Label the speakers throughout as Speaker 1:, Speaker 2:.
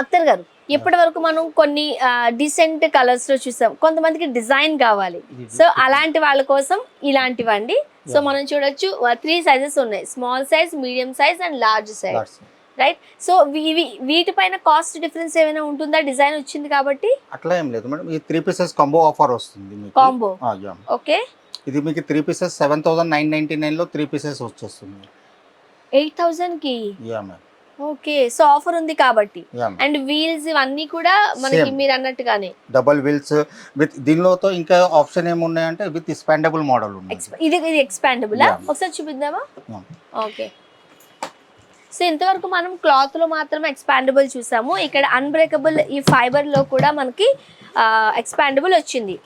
Speaker 1: అత్తర్ గారు ఇప్పటి వరకు మనం కొన్ని డిసెంట్ కలర్స్లో చూసాం. కొంతమందికి డిజైన్ కావాలి. సో అలాంటి వాళ్ళ కోసం ఇలాంటివండి. సో మనం చూడొచ్చు త్రీ సైజెస్ ఉన్నాయి. Small size medium size and
Speaker 2: large size.
Speaker 1: Right so ఇవి వీటిపైన కాస్ట్ డిఫరెన్స్ ఏమైనా ఉంటుందా? డిజైన్ వచ్చింది కాబట్టి?
Speaker 2: అట్లా ఏం లేదు మేడం. ఈ త్రీ పీసెస్ కాంబో ఆఫర్ వస్తుంది
Speaker 1: కాంబో. ఓకే
Speaker 2: ఇది మీకు three pieces seven thousand nine ninety నైన్లో త్రీ పీసెస్ వచ్చేస్తుంది.
Speaker 1: Eight థౌసండ్కి?
Speaker 2: Yeah ma'am
Speaker 1: okay so offer ఉంది కాబట్టి. అండ్ వీల్స్ ఇవన్నీ కూడా మనకి. మీరు అన్నట్టుగానే.
Speaker 2: డబల్ వీల్స్ విత్ దీనిలోతో ఇంకా ఆప్షన్ ఏమున్నాయంటే విత్ స్పాండబుల్ మోడల్ ఉంది.
Speaker 1: ఇది ఇది ఎక్స్పాండబుల్. ఒకసారి చూపిద్దామా. ఓకే. సో ఇంతవరకు మనం క్లాత్లో మాత్రమే ఎక్స్పాండబుల్ చూసాము. ఇక్కడ అన్బ్రేకబుల్ ఈ ఫైబర్లో కూడా మనకి ఎక్స్పాండబుల్ వచ్చింది.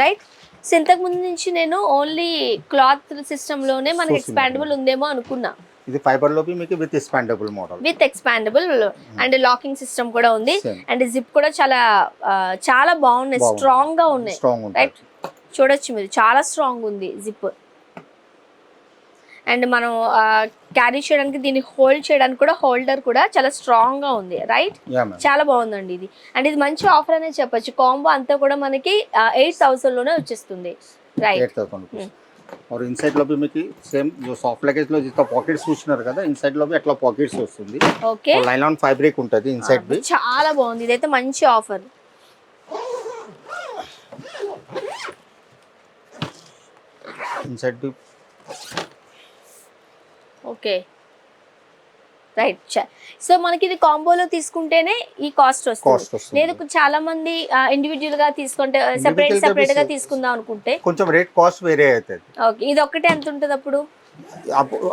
Speaker 1: రైట్ సో ఇంతకు ముందు నుంచి నేను ఓన్లీ క్లాత్ సిస్టమ్లోనే మనకి ఎక్స్పాండబుల్ ఉందేమో అనుకున్నా.
Speaker 2: ఇది ఫైబర్లోకి మీకు with expandable model
Speaker 1: with expandable and locking system కూడా ఉంది. అండ్ జిప్ కూడా చాలా చాలా బాగున్నాయి. స్ట్రాంగ్గా ఉన్నాయి.
Speaker 2: స్ట్రాంగ్
Speaker 1: రైట్ చూడొచ్చు మీరు. చాలా స్ట్రాంగ్ ఉంది జిప్ అండ్ మనం క్యారీ చేయడానికి దీన్ని హోల్డ్ చేయడానికి కూడా హోల్డర్ కూడా చాలా స్ట్రాంగ్గా ఉంది రైట్ చాలా బాగుందండి ఇది. అండ్ ఇది మంచి ఆఫర్ అనే చెప్పొచ్చు. కాంబో అంతా కూడా మనకి ఎయిట్ థౌసండ్లోనే వచ్చేస్తుంది. రైట్
Speaker 2: एट थाउजेंड रुपीज और ఇన్సైడ్ లో भी మీకు సేమ్ जो సాఫ్ట్ లగేజ్ లో जितना పాకెట్స్ చూసినారు కదా ఇన్సైడ్ లో भी అట్లా పాకెట్స్ వస్తుంది
Speaker 1: ఓకే
Speaker 2: లైలాన్ ఫ్యాబ్రిక్ ఉంటుంది ఇన్సైడ్ బి
Speaker 1: చాలా బాగుంది ఇదైతే మంచి offer
Speaker 2: inside B
Speaker 1: okay right so మనకి ఇది కాంబోలో తీసుకుంటేనే ఈ కాస్ట్ వస్తుంది. లేదు చాలా మంది ఇండివిజువల్గా తీసుకుంటే సెపరేట్ సెపరేట్గా
Speaker 2: తీసు-
Speaker 1: తీసుకుందాం అనుకుంటే.
Speaker 2: కొంచెం రేట్ కాస్ట్ వేరే అవుతుంది.
Speaker 1: ఓకే ఇది ఒక్కటే ఎంత ఉంటుంది అప్పుడు?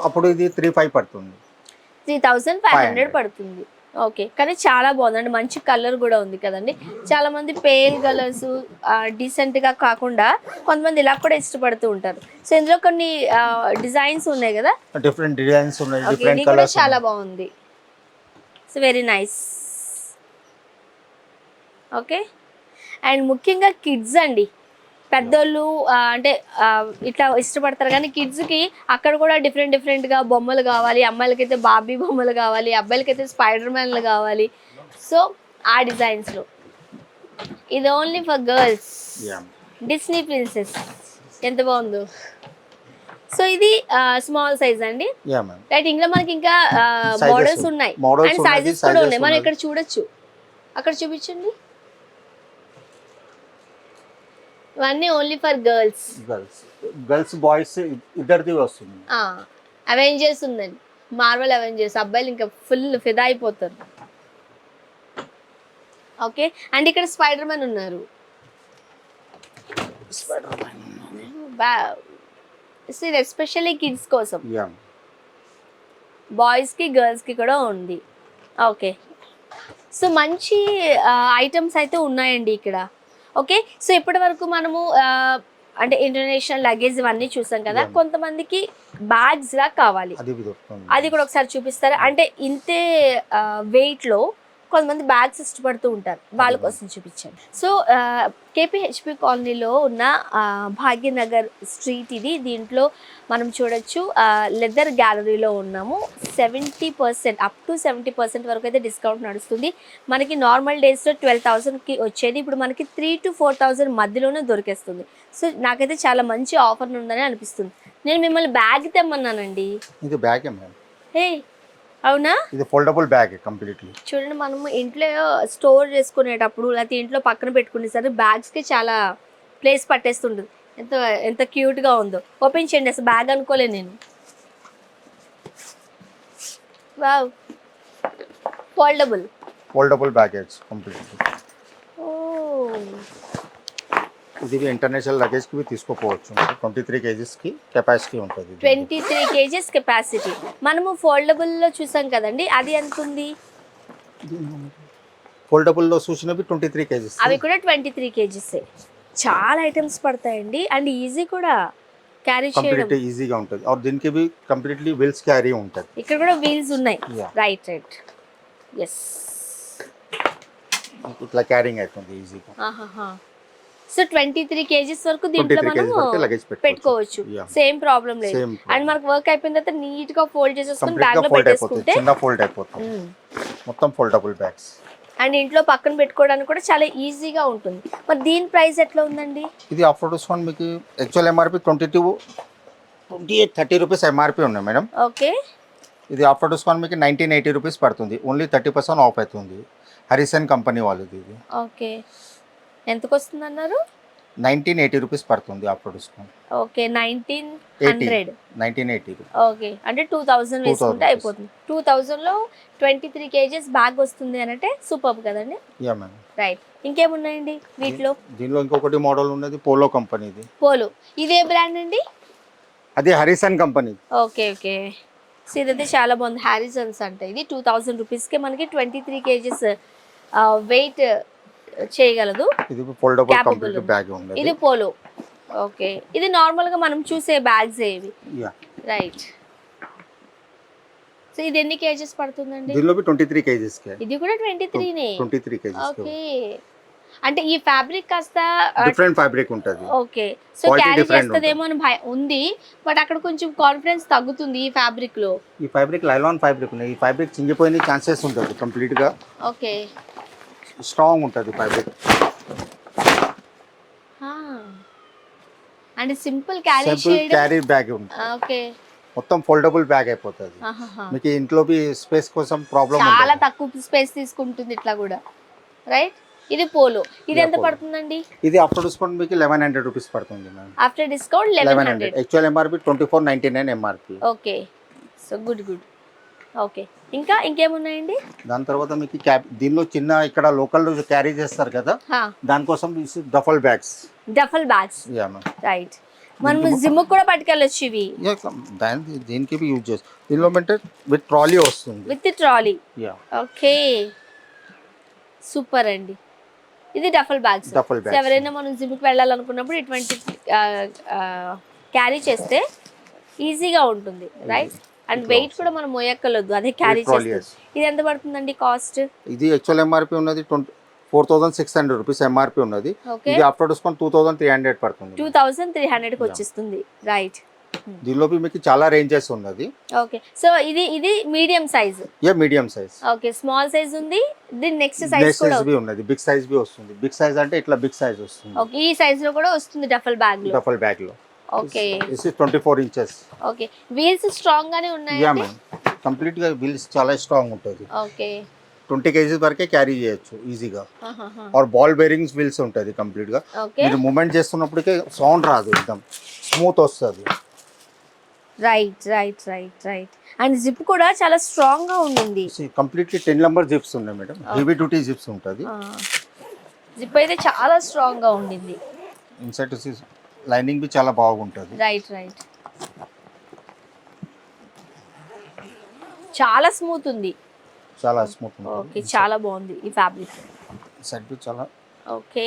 Speaker 2: అప్పుడు ఇది త్రీ ఫైవ్ పడుతుంది.
Speaker 1: త్రీ థౌసండ్ ఫైవ్
Speaker 2: 500
Speaker 1: హండ్రెడ్ పడుతుంది. ఓకే. కానీ చాలా బాగుందండి. మంచి కలర్ కూడా ఉంది కదండి. చాలా మంది పేల్ కలర్స్ డీసెంట్గా కాకుండా కొంతమంది ఇలా కూడా ఇష్టపడుతూ ఉంటారు. సో ఇందులో కొన్ని డిజైన్స్ ఉన్నాయి కదా?
Speaker 2: డిఫరెంట్ డిజైన్స్ ఉన్నాయి
Speaker 1: కూడా చాలా బాగుంది. So very nice okay and ముఖ్యంగా కిడ్స్ అండి. పెద్దోళ్ళు అంటే ఇట్లా ఇష్టపడతారు. కానీ కిడ్స్కి అక్కడ కూడా డిఫరెంట్ డిఫరెంట్గా బొమ్మలు కావాలి. అమ్మాయిలకైతే బాబీ బొమ్మలు కావాలి. అబ్బాయిలకైతే స్పైడర్ మ్యాన్లు కావాలి. సో ఆ డిజైన్స్లో ఇది only for
Speaker 2: girls
Speaker 1: Disney princess ఎంత బాగుందో. సో ఇది స్మాల్ సైజ్ అండి. రైట్ ఇంకా మనకి ఇంకా మోడల్స్
Speaker 2: ఉన్నాయి.
Speaker 1: అండ్ సైజెస్ కూడా ఉన్నాయి. మనం. ఇక్కడ చూడొచ్చు. అక్కడ చూపించండి. ఇవన్నీ only for girls
Speaker 2: girls girls boys ఇద్దరిది వస్తుంది.
Speaker 1: అవెంజర్స్ ఉందండి. మార్వల్ అవెంజర్స్ అబ్బాయిలు ఇంకా ఫుల్ ఫిదా అయిపోతారు. ఓకే అండ్ ఇక్కడ స్పైడర్ మ్యాన్ ఉన్నారు ఇది ఎస్పెషల్లీ కిడ్స్ కోసం.
Speaker 2: యా
Speaker 1: బాయ్స్కి గర్ల్స్కి కూడా ఉంది. ఓకే సో మంచి ఐటమ్స్ అయితే ఉన్నాయండి ఇక్కడ. ఓకే? సో ఇప్పటి వరకు మనము అంటే ఇంటర్నేషనల్ లగేజ్ ఇవన్నీ చూసాం కదా. కొంతమందికి బ్యాగ్స్ లా కావాలి.
Speaker 2: అది
Speaker 1: కూడా ఒకసారి చూపిస్తారా? అంటే ఇంతే వెయిట్లో కొంతమంది బ్యాగ్స్ ఇష్టపడుతూ ఉంటారు. వాళ్ళ కోసం చూపించండి సో కేపీహెచ్పి కాలనీలో ఉన్న భాగ్యనగర్ స్ట్రీట్ ఇది. దీంట్లో మనం చూడొచ్చు లెదర్ గ్యాలరీలో ఉన్నాము. Seventy percent up to seventy percent వరకు అయితే డిస్కౌంట్ నడుస్తుంది. మనకి నార్మల్ డేస్లో ట్వెల్వ్ థౌసండ్కి వచ్చేది. ఇప్పుడు మనకి త్రీ టు ఫోర్ థౌసండ్ మధ్యలోనే దొరికేస్తుంది. సో నాకైతే చాలా మంచి ఆఫర్ ఉందని అనిపిస్తుంది. నేను మిమ్మల్ని బ్యాగ్ తెమ్మన్నానండి.
Speaker 2: బ్యాగ్
Speaker 1: హే అవునా?
Speaker 2: ఇది ఫోల్డబుల్ బ్యాగ్ కంప్లీట్లీ
Speaker 1: చూడండి మనము ఇంట్లో స్టోర్ చేసుకునేటప్పుడు లేకపోతే ఇంట్లో పక్కన పెట్టుకునేసరికి బ్యాగ్స్కి చాలా ప్లేస్ పట్టేస్తుంటుంది. ఎంత ఎంత క్యూట్గా ఉందో. ఓపెన్ చేయండి అసలు బ్యాగ్ అనుకోలే నేను. Wow foldable
Speaker 2: foldable baggage completely
Speaker 1: oh
Speaker 2: ఇది ఇంటర్నేషనల్ లగేజ్కి తీసుకోపోవచ్చు. ట్వంటీ త్రీ కేజీస్కి కెపాసిటీ ఉంటుంది
Speaker 1: ట్వంటీ త్రీ కేజీస్ కెపాసిటీ మనము ఫోల్డబుల్లో చూసాం కదండి అది ఎంత ఉంది
Speaker 2: ఫోల్డబుల్లో చూసినవి ట్వంటీ త్రీ కేజీస్
Speaker 1: అవి కూడా ట్వంటీ త్రీ కేజీస్ చాలా ఐటమ్స్ పడతాయండి. అండ్ ఈజీ కూడా క్యారీ చేయడం.
Speaker 2: ఈజీగా ఉంటుంది. ఆర్ దీనికి బి కంప్లీట్లీ వీల్స్ క్యారీ ఉంటుంది.
Speaker 1: ఇక్కడ కూడా వీల్స్ ఉన్నాయి. రైట్ రైట్ ఎస్
Speaker 2: ఇట్లా క్యారింగ్ అవుతుంది ఈజీగా
Speaker 1: సో ట్వంటీ త్రీ కేజీస్ వరకు దీంట్లో మనం పెట్టుకోవచ్చు. సేమ్ ప్రాబ్లం లేదు. అండ్ మనకు వర్క్ అయిపోయిన తర్వాత నీట్గా ఫోల్డ్ చేసేసుకుని
Speaker 2: బ్యాగ్లో
Speaker 1: పెట్టేసుకుంటే
Speaker 2: చిన్న ఫోల్డ్ అయిపోతుంది
Speaker 1: మ్మ్.
Speaker 2: మొత్తం ఫోల్డబుల్ బ్యాగ్స్
Speaker 1: అండ్ ఇంట్లో పక్కన పెట్టుకోవడానికి కూడా చాలా ఈజీగా ఉంటుంది. మరి దీని ప్రైస్ ఎట్లా ఉందండి?
Speaker 2: ఇది ఆఫర్ డిస్కౌంట్ మీకు actual MRP twenty two twenty eight thirty rupees MRP ఉన్నాయి మేడం.
Speaker 1: ఓకే
Speaker 2: ఇది ఆఫర్ డిస్కౌంట్ మీకు నైన్టీన్ ఎయిటీ రూపీస్ పడుతుంది. ఓన్లీ థర్టీ పర్సెంట్ ఆఫ్ అవుతుంది. హరిసన్ కంపెనీ వాళ్ళది ఇది.
Speaker 1: ఓకే ఎంతకు వస్తుంది అన్నారు
Speaker 2: నైన్టీన్ ఎయిటీ రూపీస్ పడుతుంది offer
Speaker 1: discount okay
Speaker 2: nineteen
Speaker 1: hundred.
Speaker 2: Nineteen eighty
Speaker 1: okay అంటే టూ థౌజండ్
Speaker 2: 2000
Speaker 1: వేసుకుంటే. అయిపోతుంది. టూ థౌజండ్లో ట్వంటీ త్రీ కేజెస్ బ్యాగ్ వస్తుంది అని అంటే సూపర్ కదండి?
Speaker 2: Yeah ma'am.
Speaker 1: రైట్. ఇంకేమున్నాయండి వీటిలో?
Speaker 2: దీనిలో ఇంకొకటి మోడల్ ఉన్నది పోలో కంపెనీది
Speaker 1: పోలు. ఇదే బ్రాండ్ అండి?
Speaker 2: అది Harrison company.
Speaker 1: Okay okay. So ఇదైతే చాలా బాగుంది. హ్యారిసన్స్ అంటే. ఇది టూ థౌజండ్ రూపీస్కి మనకి ట్వంటీ త్రీ కేజెస్ వెయిట్ చేయగలదు.
Speaker 2: ఇది ఫోల్డబుల్
Speaker 1: Capable.
Speaker 2: కంప్లీట్ బ్యాగ్ ఉన్నది
Speaker 1: ఇది పోలో. ఓకే. ఇది నార్మల్గా మనం చూసే బ్యాగ్స్ ఏవి రైట్ సో ఇది ఎన్ని కేజెస్ పడుతుందండి?
Speaker 2: దీనిలో ట్వంటీ త్రీ కేజీస్కి
Speaker 1: ఇది కూడా ట్వంటీ త్రీనే
Speaker 2: ట్వంటీ త్రీ కేజీస్
Speaker 1: ఓకే. అంటే ఈ ఫ్యాబ్రిక్ కాస్త
Speaker 2: డిఫరెంట్ ఫ్యాబ్రిక్ ఉంటుంది.
Speaker 1: ఓకే. సో క్యారీ చేస్తుందేమో అని భయ ఉంది. బట్ అక్కడ కొంచెం కాన్ఫిడెన్స్ తగ్గుతుంది ఈ ఫ్యాబ్రిక్లో.
Speaker 2: ఈ ఫ్యాబ్రిక్ లైలాన్ ఫ్యాబ్రిక్ ఉన్నాయి. ఈ ఫ్యాబ్రిక్ చింగిపోయిన ఛాన్సెస్ ఉంటుంది కంప్లీట్గా.
Speaker 1: ఓకే.
Speaker 2: స్ట్రాంగ్ ఉంటుంది ఫ్యాబ్రిక్
Speaker 1: అంటే simple
Speaker 2: carry
Speaker 1: simple
Speaker 2: carry bag ఉంటుంది.
Speaker 1: ఓకే.
Speaker 2: మొత్తం ఫోల్డబుల్ బ్యాగ్ అయిపోతుంది. మీకు ఇంట్లో స్పేస్ కోసం ప్రాబ్లం
Speaker 1: చాలా తక్కువ స్పేస్ తీసుకుంటుంది ఇట్లా కూడా. రైట్? ఇది పోలో. ఇది ఎంత. పడుతుందండి?
Speaker 2: ఇది ఆఫ్టర్ డిస్కౌంట్ మీకు లెవెన్ హండ్రెడ్ రూపీస్ పడుతుంది
Speaker 1: ma'am. After
Speaker 2: discount
Speaker 1: eleven
Speaker 2: hundred. Actual MRP twenty four ninety nine MRP
Speaker 1: okay. So good good. Okay. ఇంకా ఇంకేమున్నాయండి?
Speaker 2: దాని తర్వాత మీకు దీనిలో చిన్న ఇక్కడ లోకల్ క్యారీ చేస్తారు కదా? దానికోసం
Speaker 1: duffel bags
Speaker 2: duffel bags
Speaker 1: right మనం జిమ్ కూడా పట్టుకెళ్ళొచ్చు ఇవి.
Speaker 2: దాని దీనికి యూజ్ చేస్తాం దీనిలో అంటే విత్ ట్రాలీ వస్తుంది.
Speaker 1: With trolley
Speaker 2: yeah
Speaker 1: okay super అండి. ఇది డఫల్ బ్యాగ్స్ ఎవరైనా మనం జిమ్కి వెళ్ళాలనుకున్నప్పుడు ఇటువంటి క్యారీ చేస్తే ఈజీగా ఉంటుంది. రైట్ అండ్ వెయిట్ కూడా మనం మోయక్కర్లేదు. అదే క్యారీ చేస్తే. ఇది ఎంత పడుతుందండి కాస్ట్
Speaker 2: ఇది యాక్చువల్ ఎంఆర్పి ఉన్నది four thousand six hundred rupees MRP ఉన్నది. ఇది after discount two thousand three hundred పడుతుంది.
Speaker 1: టూ థౌసండ్ త్రీ హండ్రెడ్కి వచ్చేస్తుంది. రైట్
Speaker 2: దీనిలో మీకు చాలా రేంజెస్ ఉన్నది.
Speaker 1: ఓకే సో ఇది ఇది మీడియం సైజ్
Speaker 2: ఏ medium size
Speaker 1: okay small size ఉంది. దీని నెక్స్ట్ సైజ్ కూడా
Speaker 2: సైజ్ బి ఉన్నది. బిగ్ సైజ్ బి వస్తుంది. బిగ్ సైజ్ అంటే ఇట్లా బిగ్ సైజ్ వస్తుంది.
Speaker 1: ఓకే ఈ సైజ్లో కూడా వస్తుంది డఫల్ బ్యాగ్లో.
Speaker 2: డఫల్ బ్యాగ్లో.
Speaker 1: Okay
Speaker 2: this is twenty four inches
Speaker 1: okay wheels strong గానే ఉన్నాయి
Speaker 2: యా మ్యామ్ కంప్లీట్గా వీల్స్ చాలా స్ట్రాంగ్ ఉంటుంది.
Speaker 1: ఓకే
Speaker 2: ట్వంటీ కేజీస్ వరకే క్యారీ చేయొచ్చు ఈజీగా ఆర్ బాల్ బేరింగ్స్ వీల్స్ ఉంటుంది
Speaker 1: కంప్లీట్గా.
Speaker 2: మీరు మూమెంట్ చేస్తున్నప్పటికే సౌండ్ రాదు ఎక్దమ్ స్మూత్ వస్తుంది.
Speaker 1: Right right right right and zip కూడా చాలా స్ట్రాంగ్గా ఉండింది.
Speaker 2: కంప్లీట్లీ టెన్ నెంబర్ జిప్స్ ఉన్నాయి మేడం హెవీ డ్యూటీ జిప్స్ ఉంటుంది.
Speaker 1: జిప్ అయితే చాలా స్ట్రాంగ్గా ఉండింది.
Speaker 2: ఇన్సైడ్ లైనింగ్ బి చాలా బాగుంటుంది.
Speaker 1: రైట్ రైట్ చాలా స్మూత్ ఉంది.
Speaker 2: చాలా స్మూత్
Speaker 1: ఓకే చాలా బాగుంది ఈ ఫ్యాబ్రిక్
Speaker 2: బి చాలా
Speaker 1: ఓకే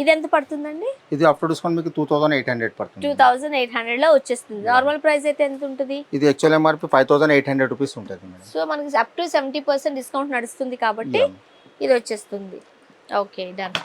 Speaker 1: ఇది ఎంత పడుతుందండి?
Speaker 2: ఇది ఆఫ్టర్ డిస్కౌంట్ మీకు two thousand eight hundred
Speaker 1: two
Speaker 2: పడుతుంది
Speaker 1: థౌజండ్ ఎయిట్ హండ్రెడ్లో వచ్చేస్తుంది. నార్మల్ ప్రైస్ అయితే ఎంత ఉంటుంది?
Speaker 2: ఇది actual MRP five thousand eight hundred rupees ఉంటుంది మేడం.
Speaker 1: సో మనకి up to seventy percent discount నడుస్తుంది కాబట్టి ఇది వచ్చేస్తుంది. Okay done